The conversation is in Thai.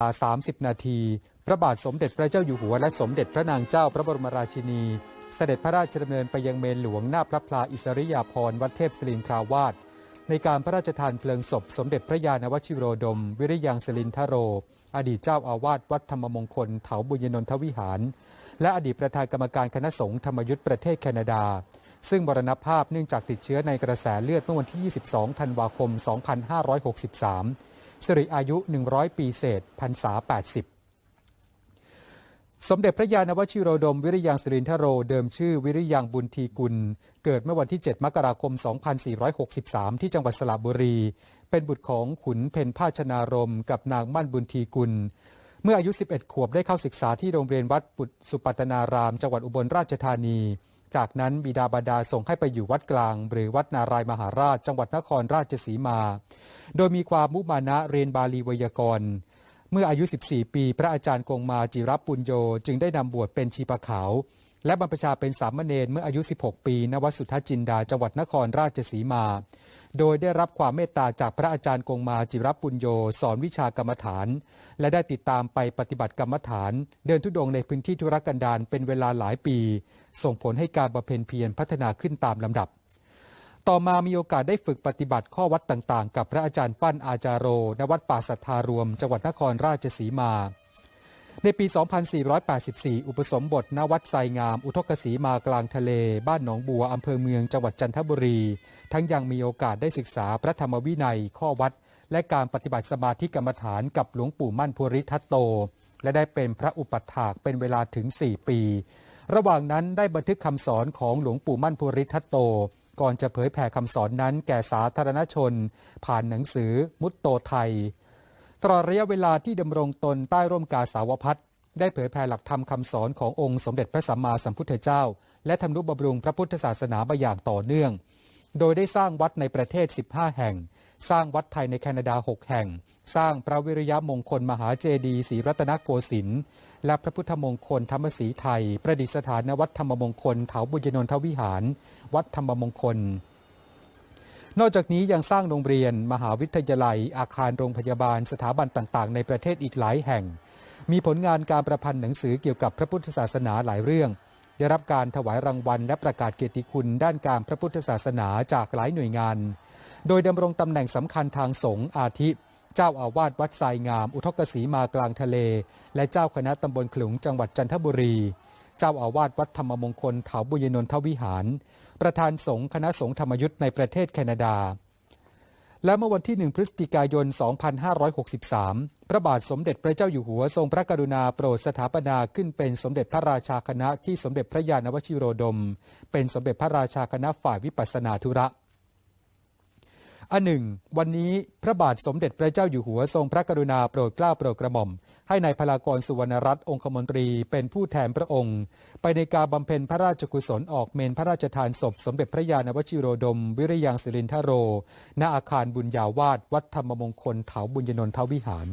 30 นาที พระบาทสมเด็จพระเจ้าอยู่หัวและสมเด็จพระนางเจ้าพระบรมราชินี เสด็จพระราชดำเนินไปยังเมนหลวงหน้าพระพลาอิสริยาภรณ์วัดเทพศิรินทราวาสในการพระราชทานเพลิงศพ สมเด็จพระยาณวชิโรดม วิริยังสลินทโร อดีตเจ้าอาวาสวัดธรรมมงคลเถาบุญยนนทวิหาร และอดีตประธานกรรมการคณะสงฆ์ธรรมยุทธประเทศแคนาดา ซึ่งมรณภาพเนื่องจากติดเชื้อในกระแสเลือดเมื่อวันที่ 22 ธันวาคม 2563 สิริอายุ 100 ปีเศษพรรษา 80สมเด็จพระยาณวชิโรดมวิริยังสิรินทโรเดิมชื่อวิริยังบุญทีกุล เกิดเมื่อวันที่ 7 มกราคม 2463 ที่จังหวัดสระบุรี เป็นบุตรของขุนเพนพาชนารมกับนางมั่นบุญทีกุล เมื่ออายุ 11 ขวบได้เข้าศึกษาที่โรงเรียนวัดปุตสุปัตนาราม จังหวัดอุบลราชธานี จากนั้นบิดาบดาส่งให้ไปอยู่วัดกลาง หรือวัดนารายมหาราชจังหวัดนครราชสีมา โดยมีความมุมานะเรียนบาลีวยากรณ์เมื่ออายุ 14 ปี พระอาจารย์กงมาจิรับปุญโยจึงได้นำบวชเป็นชีปะขาว และบรรพชาเป็นสามเณรเมื่ออายุ 16 ปี ณ วัดสุทธจินดา จังหวัดนครราชสีมา โดยได้รับความเมตตาจากพระอาจารย์กงมาจิรปุญโยสอนวิชากรรมฐาน และได้ติดตามไปปฏิบัติกรรมฐาน เดินทุดงในพื้นที่ธุรกันดารเป็นเวลาหลายปี ส่งผลให้การบำเพ็ญเพียรพัฒนาขึ้นตามลำดับ ต่อมามีโอกาสได้ฝึกปฏิบัติข้อวัดต่างๆ กับพระอาจารย์ปั้นอาจารโรณวัดป่าสัทธารวม จังหวัดนครราชสีมา ในปี 2484 อุปสมบทณวัดไซงาม อุทกศรีมากลางทะเล บ้านหนองบัวอำเภอเมืองจังหวัดจันทบุรี ทั้งยังมีโอกาสได้ศึกษาพระธรรมวินัยข้อวัด และการปฏิบัติสมาธิกรรมฐานกับหลวงปู่มั่นภูริทัตโต และได้เป็นพระอุปัฏฐากเป็นเวลาถึง 4 ปี ระหว่างนั้นได้บันทึกคำสอนของหลวงปู่มั่นภูริทัตโต ก่อนจะเผยแผ่คำสอนนั้นแก่สาธารณชน ผ่านหนังสือมุตโตไทย ลอดระยะเวลาที่ดำรงตนใต้ร่มกาสาวพัฒได้เผยแผ่หลักธรรมคำสอนขององค์สมเด็จพระสัมมาสัมพุทธเจ้า และทำนุบำรุงพระพุทธศาสนามาอย่างต่อเนื่อง โดยได้สร้างวัดในประเทศ 15 แห่ง สร้างวัดไทยในแคนาดา 6 แห่ง สร้างพระวิริยมงคลมหาเจดีย์ศรีรัตนโกสินทร์และพระพุทธมงคลธรรมศรีไทย ประดิษฐานณวัดธรรมมงคลเถาบุญยนนทวิหาร วัดธรรมมงคล นอกจากนี้ยังสร้างโรงเรียน มหาวิทยาลัย อาคารโรงพยาบาลสถาบันต่างๆ ในประเทศอีกหลายแห่ง มีผลงานการประพันธ์หนังสือเกี่ยวกับพระพุทธศาสนาหลายเรื่อง ได้รับการถวายรางวัลและประกาศเกียรติคุณด้านการพระพุทธศาสนาจากหลายหน่วยงาน โดยดำรงตำแหน่งสำคัญทางสงฆ์อาทิ เจ้าอาวาสวัดทรายงาม อุทกศรีมากลางทะเล และเจ้าคณะตำบลขลุงจังหวัดจันทบุรี เจ้าอาวาสวัดธรรมมงคลเถาบุญยนนทวิหาร ประธานสงฆ์คณะสงฆ์ธรรมยุทธ์ในประเทศแคนาดา และเมื่อวันที่ 1 พฤศจิกายน 2563 พระบาทสมเด็จพระเจ้าอยู่หัวทรงพระกรุณาโปรดสถาปนาขึ้นเป็นสมเด็จพระราชาคณะที่สมเด็จพระญาณวชิโรดม เป็นสมเด็จพระราชาคณะฝ่ายวิปัสสนาธุระ อันหนึ่ง วันนี้พระบาทสมเด็จพระเจ้าอยู่หัวทรงพระกรุณาโปรดเกล้าโปรดกระหม่อม ให้ในายพลากรสุวรรณรัตน์องคมนตรีเป็นผู้แทนพระองค์ ไปในการบำเพ็ญพระราชกุศลออกเมนพระราชทานศพ สมเด็จพระญาณวชิโรดม วิริยังสิรินทโร ณอาคารบุญญาวาดวัดธรรมมงคลเถาบุญยนนทวิหาร